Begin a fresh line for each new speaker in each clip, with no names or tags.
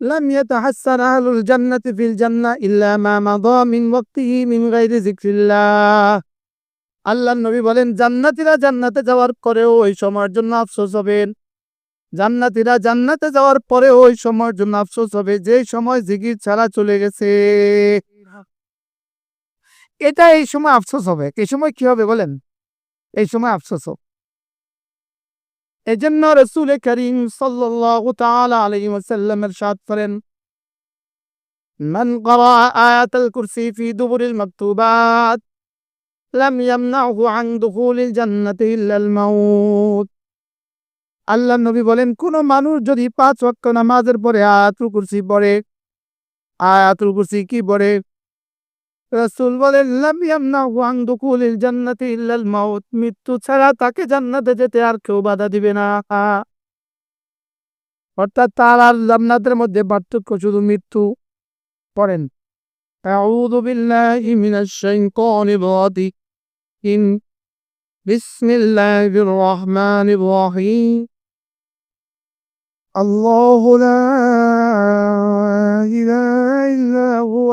لم يتحسن أهل الجنة في الجنة إلا ما مضى من وقته من غير ذكر الله আল্লাহ নবী বলেন জান্নাতীরা জান্নাতে যাওয়ার পরেও ওই সময়ের জন্য আফসোস হবেন জান্নাতীরা জান্নাতে যাওয়ার পরেও ওই সময়ের জন্য আফসোস হবে যে সময় জিকির ছাড়া চলে গেছে এটা এই সময় আফসোস হবে এই সময় কি হবে বলেন এই সময় আফসোস হবে এজন্য রসুল করিম সাল্লাল্লাহু তাআলা আলাইহি ওয়াসাল্লাম ইরশাদ করেন من قرأ آية الكرسي في دبر المكتوبات لم يمنعه عن دخول الجنة إلا الموت আল্লাহ নবী বলেন কোন মানুষ যদি পাঁচ ওয়াক্ত নামাজের পরে আয়াতুল কুরসি পড়ে আয়াতুল কুরসি কি পড়ে রাসূল বলেন লাম ইয়ামনাহু আন দুকুলিল জান্নাতি ইল্লাল মাউত মৃত্যু ছাড়া তাকে জান্নাতে যেতে আর কেউ বাধা দিবে না অর্থাৎ তার আর জান্নাতের মধ্যে পার্থক্য শুধু মৃত্যু পড়েন أعوذ بالله من الشيطان الرجيم بسم الله الرحمن الرحيم الله لا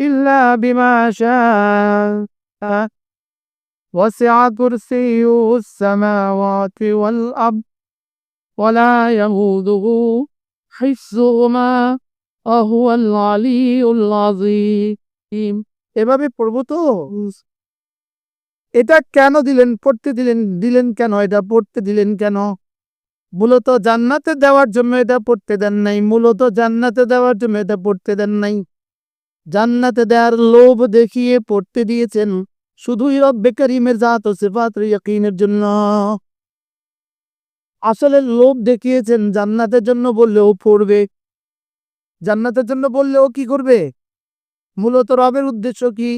إلا بما شاء وسع كرسيه السماوات والأرض ولا يهوده حفظهما وهو العلي العظيم এভাবে পড়বো তো এটা কেন দিলেন পড়তে দিলেন দিলেন কেন এটা পড়তে দিলেন কেন মূলত জান্নাতে দেওয়ার জন্য এটা পড়তে দেন নাই মূলত জান্নাতে দেওয়ার জন্য এটা পড়তে দেন নাই জান্নাতে দেয়ার লোভ দেখিয়ে পড়তে দিয়েছেন শুধুই রব্বে করিমের জাত ও সিফাত ইয়াকিনের জন্য। আসলে লোভ দেখিয়েছেন জান্নাতের জন্য বললেও পড়বে। জান্নাতের জন্য বললেও কি করবে? মূলত রবের উদ্দেশ্য কি?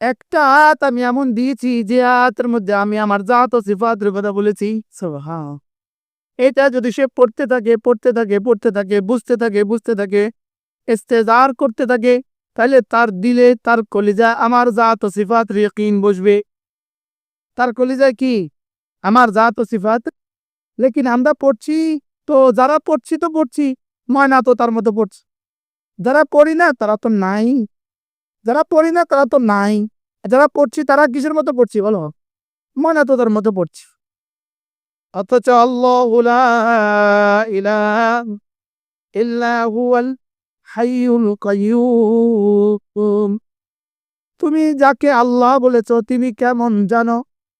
একটা আত আমি এমন দিয়েছি যে আতের মধ্যে আমি আমার জাত ও সিফাতের কথা বলেছি। এটা যদি সে পড়তে থাকে পড়তে থাকে পড়তে থাকে, বুঝতে থাকে বুঝতে থাকে, ইস্তেজার করতে থাকে তাহলে তার দিলে তার কলিজা আমার জাত ও সিফাত ইয়কিন বসবে। তার কলিজায় কি? আমার জাত ও সিফাত? লেকিন আমরা পড়ছি তো যারা পড়ছি তো পড়ছি, ময়না তো তার মতো পড়ছে। যারা পড়ি না তারা তো নাই। যারা পড়ি না তারা তো নাই। যারা পড়ছি তারা কিসের মতো পড়ছি বলো? ময়না তো তার মতো পড়ছি। অথচ আল্লাহ ইল্লা হুয়াল হাইয়ুল কাইয়ুম। তুমি যাকে আল্লাহ বলেছ, তিনি কেমন জানো?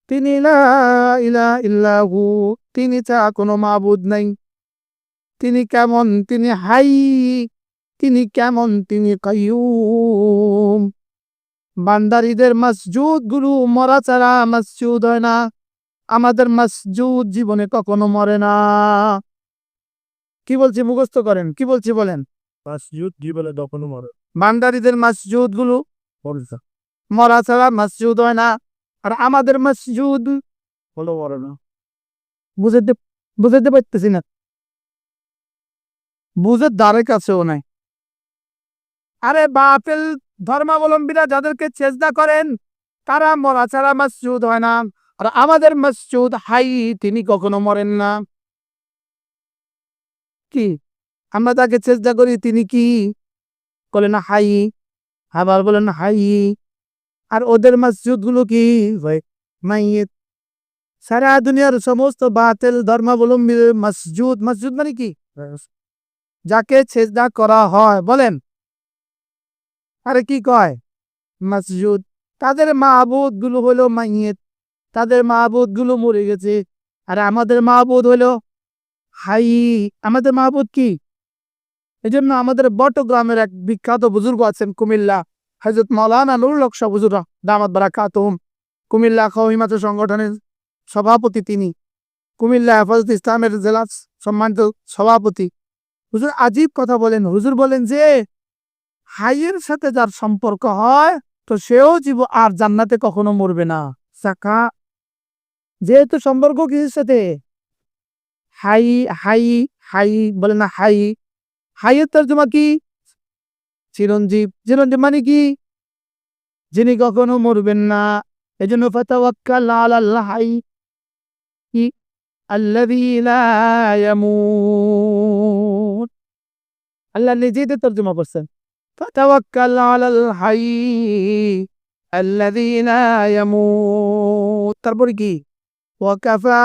তিনি ইল্লাহু, তিনি ছাড়া কোনো মাবুদ নাই। তিনি কেমন? তিনি হাই, তিনি কেমন? তিনি কাইয়ুম। বান্দারিদের মসজুদ গুরু মরা ছাড়া মসজুদ হয় না। আমাদের মসজুদ জীবনে কখনো মরে না। কি বলছি, মুখস্থ করেন, কি বলছি বলেন?
মসজিদ জীবনে কখনো মরে
বান্দারিদের মসজুদগুলো মরা ছাড়া মসজুদ হয় না। আর আমাদের মসজুদ
হলো মরে না।
বুঝতে বুঝতে পারতেছি না। বুঝের দ্বারে কাছেও নাই। আরে বাপেল ধর্মাবলম্বীরা যাদেরকে চেষ্টা করেন তারা মরা ছাড়া মসজুদ হয় না। আর আমাদের মসজুদ হাই তিনি কখনো মরেন না। কি? আমরা তাকে চেষ্টা করি, তিনি কি? বলেন হাই। আবার বলেন হাই। আর ওদের মসজিদগুলো কি সারা দুনিয়ার সমস্ত বাতিল ধর্মাবলম্বীর মসজুদ মসজুদ মানে কি? যাকে চেষ্টা করা হয়, বলেন। আরে কি কয়? মসজিদ। তাদের মাহবুদগুলো হলো মাইয়েত। তাদের মাহবুদগুলো মরে গেছে। আর আমাদের মাহবুদ হলো হাই। আমাদের মাহবুদ কি? এই জন্য আমাদের বটগ্রামের এক বিখ্যাত বুজুর্গ আছেন কুমিল্লা হজরত মৌলানা নুরুল হক শাহ বুজুরা দামাত বারাকাতুম কুমিল্লা কহিমাত সংগঠনের সভাপতি তিনি। কুমিল্লা হেফাজত ইসলামের জেলা সম্মানিত সভাপতি। হুজুর আজীব কথা বলেন, হুজুর বলেন যে, হাইয়ের সাথে যার সম্পর্ক হয়, তো সেও জীব আর জান্নাতে কখনো মরবে না। সাকা, যেহেতু সম্পর্ক কিসের সাথে? হাই হাই হাই বলে না হাই হাইয়ের তর্জমা কি? চিরঞ্জীব। চিরঞ্জীব মানে কি? যিনি কখনো মরবেন না। এই জন্য ফাতাওয়াক্কাল আলাল হাই কি আল্লাযী লা ইয়ামুত। আল্লাহ নিজেই তো তর্জমা করছেন। ফাতাওয়াক্কাল আলাল হাই আল্লাযী লা ইয়ামুত। তারপরে কি? ওয়াকাফা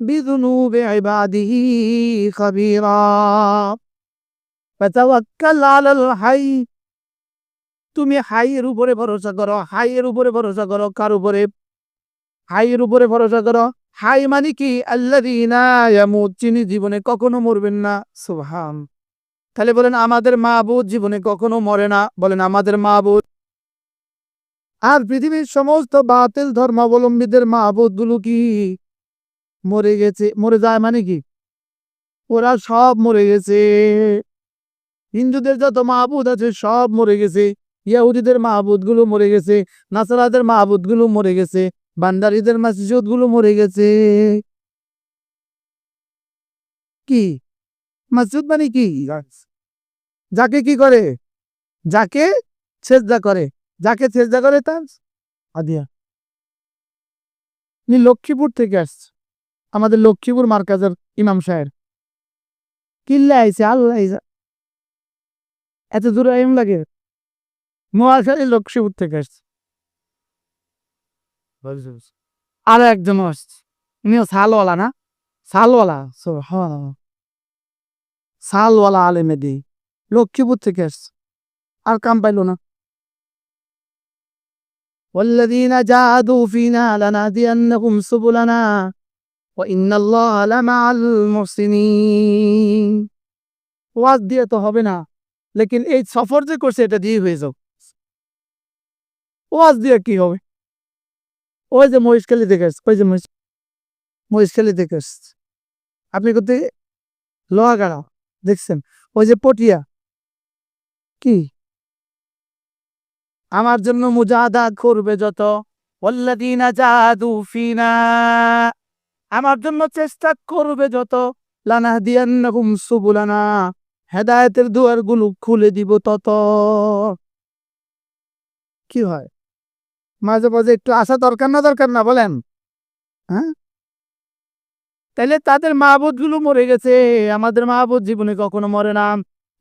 বিযুনুবি ইবাদিহি খাবীরা। তুমি হাইয়ের উপরে ভরসা করো, হাইয়ের উপরে ভরসা করো, কার উপরে? হাইয়ের উপরে ভরসা করো। হাই মানে কি? ইয়ামুত, যিনি জীবনে কখনো মরবেন না। সুবহান। তাহলে বলেন, আমাদের মাহবুদ জীবনে কখনো মরে না। বলেন, আমাদের মাহবুদ আর পৃথিবীর সমস্ত বাতিল ধর্মাবলম্বীদের মাহবুদগুলো কি? মরে গেছে। মরে যায় মানে কি? ওরা সব মরে গেছে। হিন্দুদের যত মাহবুদ আছে সব মরে গেছে। ইয়াহুদিদের মাহবুদগুলো মরে গেছে, নাসারাদের মাহবুদগুলো মরে গেছে, বান্দারিদের মসজিদগুলো মরে গেছে। কি? মসজিদ মানে কি? যাকে কি করে? যাকে সেজদা করে। যাকে সেজদা করে তার আদিয়া। উনি লক্ষ্মীপুর থেকে আসছে। আমাদের লক্ষ্মীপুর মার্কাজের ইমাম সাহেব। কিল্লা আইছে, আল্লাহ আইসা এত দূরে আইম লাগে নোয়াখালী লক্ষ্মীপুর থেকে আসছে আর একজন আসছে উনিও সালওয়ালা না সালওয়ালা সুবহানাল্লাহ। সালওয়ালা আলেমে দি লক্ষ্মীপুর থেকে আসছে আর কাম পাইলো না والذين جاهدوا فينا لنهدينهم سبلنا وإن الله لمع المحسنين ওয়াজ দিয়ে তো হবে না লেকিন এই সফর যে করছে, এটা দিয়ে হয়ে যাও। ওয়াজ দিয়ে কি হবে? ওই যে মহিষখালী থেকে আসছে, ওই যে মহিষ মহিষখালী থেকে আসছে। আপনি কোথায়? লোহাগাড়া, দেখছেন? ওই যে পটিয়া। কি? আমার জন্য মুজাদা করবে যত। আমার জন্য চেষ্টা করবে যত। লানা লানাহদিয়ান্নাহুম সুবুলানা। হেদায়েতের দুয়ারগুলো খুলে দিব তত। কি হয়? মাঝে মাঝে একটু আসা দরকার না দরকার না বলেন? হ্যাঁ? তাইলে তাদের মাহবুদগুলো মরে গেছে। আমাদের মাহবুদ জীবনে কখনো মরে না।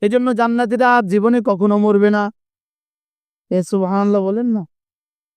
এই জন্য জান্নাতিরা জীবনে কখনো মরবে না। এ সুবহানাল্লাহ বলেন না।